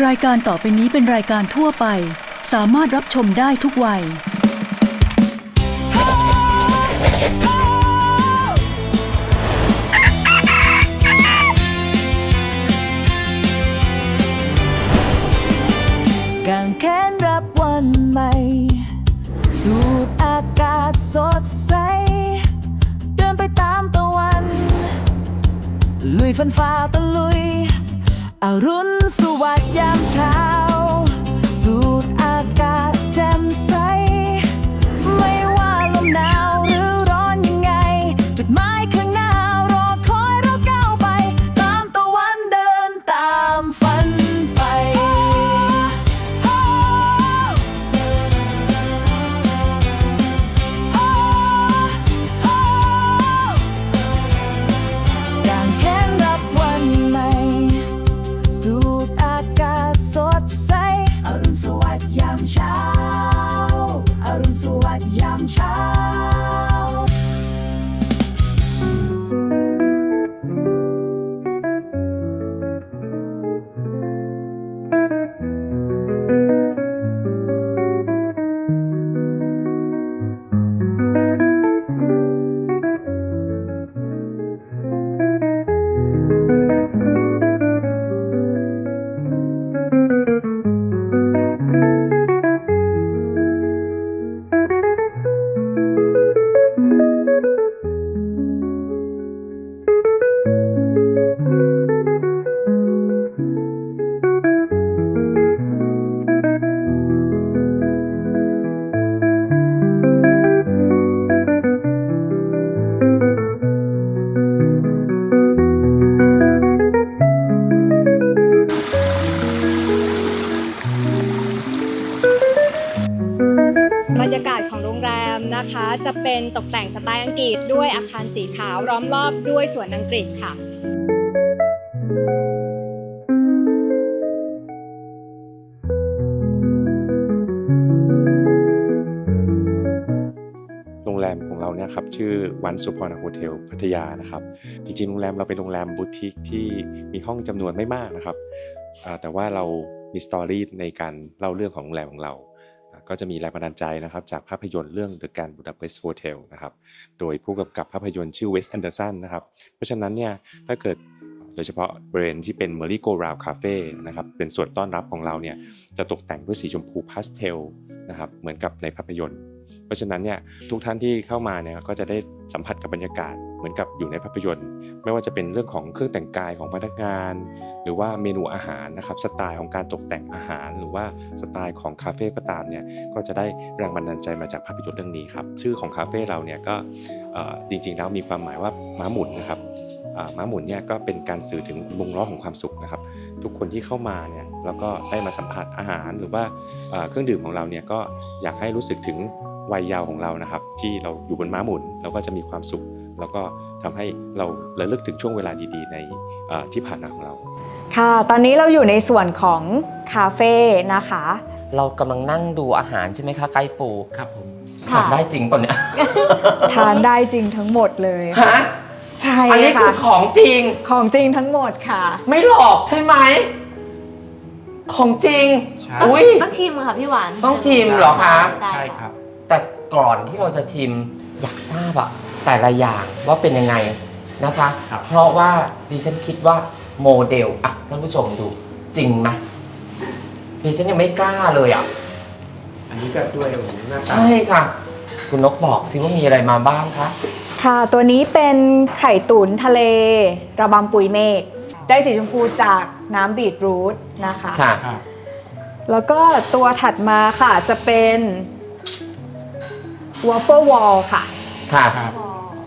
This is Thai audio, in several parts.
รายการต่อไปนี้เป็นรายการทั่วไป สามารถรับชมได้ทุกวัย กางแขนรับวันใหม่ สูดอากาศสดใส เดินไปตามตะวัน ลุยฟันฝ่าตะลุย อรุณสวัสดิ์ยามเช้า สูดอากาศแจ่มใส สวัสดิ์ยามเช้า นะคะ จะเป็นตกแต่งสไตล์อังกฤษด้วยอาคารสีขาวล้อมรอบด้วยสวนอังกฤษค่ะโรงแรมของเราเนี่ยครับชื่อวันสุพรรณโฮเทลพัทยานะครับ จริงๆโรงแรมเราเป็นโรงแรมบูติกที่มีห้องจำนวนไม่มากนะครับแต่ว่าเรามีสตอรี่ในการเล่าเรื่องของโรงแรมของเรา ก็จะมีแรงบันดาลใจนะครับจากภาพยนตร์เรื่อง The Grand Budapest Hotel นะครับโดยผู้กำกับภาพยนตร์ชื่อเวสแอนเดอร์สันนะครับเพราะฉะนั้นเนี่ยถ้าเกิดโดยเฉพาะบริเวณที่เป็น m e r r y Go Round Cafe นะครับเป็นส่วนต้อนรับของเราเนี่ยจะตกแต่งด้วยสีชมพูพาสเทลนะครับเหมือนกับในภาพยนตร์ เพราะฉะนั้นเนี่ยทุกท่านที่เข้ามาเนี่ยก็จะได้สัมผัสกับบรรยากาศ เหมือนกับอยู่ในภาพยนตร์ ไม่ว่าจะเป็นเรื่องของเครื่องแต่งกายของพนักงาน หรือว่าเมนูอาหารนะครับสไตล์ของการตกแต่งอาหาร หรือว่าสไตล์ของคาเฟ่ก็ตามเนี่ยก็จะได้แรงบันดาลใจมาจากภาพยนตร์เรื่องนี้ครับชื่อของคาเฟ่เราเนี่ยก็จริงๆแล้วมีความหมายว่าม้าหมุนนะครับม้าหมุนเนี่ยก็เป็นการสื่อถึงวงล้อของความสุขนะครับ ทุกคนที่เข้ามาเนี่ยแล้วก็ได้มาสัมผัสอาหารหรือว่าเครื่องดื่มของเราเนี่ยก็อยากให้รู้สึกถึง วัยเยาว์ของเรานะครับ ที่เราอยู่บนม้าหมุนเราก็จะมีความสุข แล้วก็ทำให้เราระลึกถึงช่วงเวลาดีๆ ในเอ่อที่ผ่านมาของเรา ค่ะ ตอนนี้เราอยู่ในส่วนของคาเฟ่นะคะ เรากำลังนั่งดูอาหารใช่ไหมคะไก่ปูครับผมทานได้จริงป่ะเนี่ยทานได้จริงทั้งหมดเลยฮะใช่อันนี้คืค่ะอของจริงของจริงทั้งหมดค่ะ ไม่หลอกใช่ไหมของจริงใช่อุ้ยต้องชิมค่ะพี่หวาน ต้องชิมเหรอคะ ใช่ใช่คค่ะรับแต่ ก่อนที่เราจะชิมอยากทราบอะแต่ละอย่างว่าเป็นยังไงนะคะ ครับ เพราะว่าดิฉันคิดว่าโมเดลอะท่านผู้ชมดูจริงไหมดิฉันยังไม่กล้าเลยอะอันนี้ก็ด้วยโอ้โหหน้าตาใช่ค่ะ คุณนกบอกสิว่ามีอะไรมาบ้างคะค่ะ ตัวนี้เป็นไข่ตุ๋นทะเล ระบำปุยเมฆได้สีชมพูจากน้ำบีทรูทนะคะ ค่ะ ครับแล้วก็ตัวถัดมาค่ะจะเป็น วอฟเฟิลวอลค่ะค่ะครับ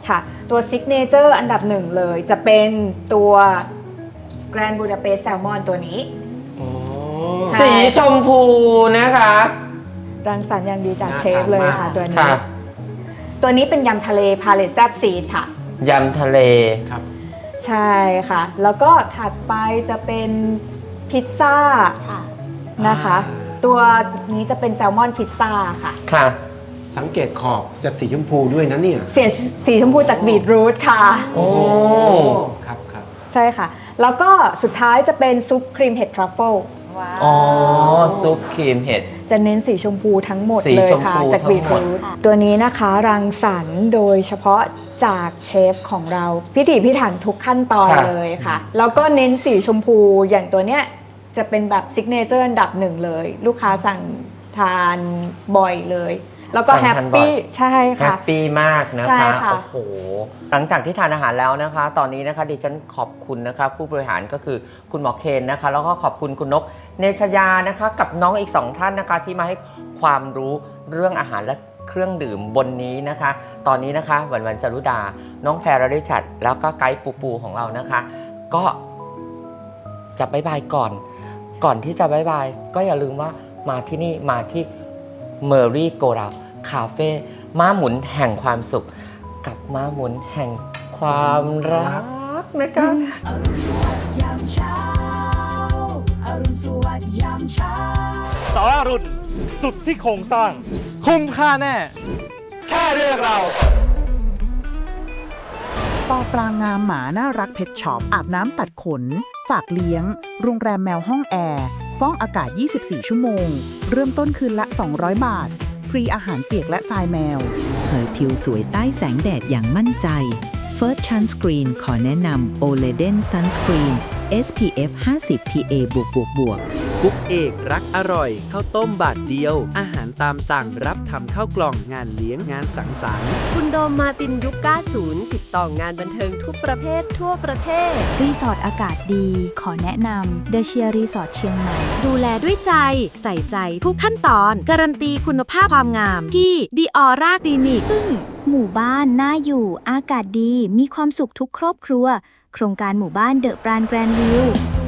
ค่ะ ตัวซิกเนเจอร์อันดับหนึ่งเลยจะเป็นตัวแกรนบูดาเปสแซลมอนตัวนี้ ใช่ สีชมพูนะคะ รังสรรค์อย่างดีจากน่าเชฟเลยทานมาก ค่ะตัวนี้ ค่ะตัวนี้เป็นยำทะเลพาเลตแซบซีดค่ะ ยำทะเล ครับ ใช่ค่ะ แล้วก็ถัดไปจะเป็นพิซซ่าค่ะ นะคะตัวนี้จะเป็นแซลมอนพิซซ่าค่ะ ค่ะ สังเกตขอบจะสีชมพูด้วยนะเนี่ย เสียสีชมพูจากบีทรูทค่ะ โอ้ครับครับ ใช่ค่ะ แล้วก็สุดท้ายจะเป็นซุปครีมเห็ดทรัฟเฟิลอ๋อว้าว อ๋อ ซุปครีมเห็ด จะเน้นสีชมพูทั้งหมดสีเลยชมค่ะ พูจากทั้บีงทหมด รูทตัวนี้นะคะรังสรรค์โดยเฉพาะจากเชฟของเราพิถีพิถันทุกขั้นตอนค่ะเลยค่ะ แล้วก็เน้นสีชมพูอย่างตัวเนี้ยจะเป็นแบบซิกเนเจอร์อันดับหนึ่งเลย ลูกค้าสั่งทานบ่อยเลย แล้วก็สั่งแฮปทานบ่อยปี้ใช่แฮค่ะปปี้มากนะใช่คะค่ะโอ้โหหลังจากที่ทานอาหารแล้วนะคะ ตอนนี้นะคะดิฉันขอบคุณนะคะผู้บริหารก็คือคุณหมอเคนนะคะ แล้วก็ขอบคุณคุณนกเนชยานะคะกับน้องอีกสองท่านนะคะที่มาให้ความรู้เรื่องอาหารและเครื่องดื่มบนนี้นะคะ ตอนนี้นะคะวันวันจรุดา น้องแพรริชัดแล้วก็ไกด์ปูปูของเรานะคะ ก็จะบายบายก่อน ก่อนที่จะบายบายก็อย่าลืมว่ามาที่นี่มาที่ เมอรี่โกราคาเฟ่ม้าหมุนแห่งความสุข กับม้าหมุนแห่งความรักนะคะสารรุณสุดที่โครงสร้าง คุ้มค่าแน่ แค่เรื่องเราปอปลางามหมาน่ารักเพชช็อปอาบน้ำตัดขน ฝากเลี้ยง โรงแรมแมวห้องแอร์ ฟ้องอากาศ 24 ชั่วโมง เริ่มต้นคืนละ 200 บาท ฟรีอาหารเปียกและทรายแมว เผยผิวสวยใต้แสงแดดอย่างมั่นใจ First Sunscreen ขอแนะนำ Oleden Sunscreen SPF 50 PA บวกบวกบวกกุ๊กเอกรักอร่อยข้าวต้มบาทเดียวอาหารตามสั่งรับทำข้าวกล่องงานเลี้ยงงานสังสรรค์ คุณโดมมาตินยุค90 ติดต่องานบันเทิงทุกประเภททั่วประเทศ รีสอร์ทอากาศดี ขอแนะนำเดเชียรีสอร์ทเชียงใหม่ ดูแลด้วยใจ ใส่ใจทุกขั้นตอน การันตีคุณภาพความงามที่ดีออร่าคลินิกหมู่บ้านน่าอยู่ อากาศดี มีความสุขทุกครอบครัว โครงการหมู่บ้านเดอะปรานแกรนด์วิวส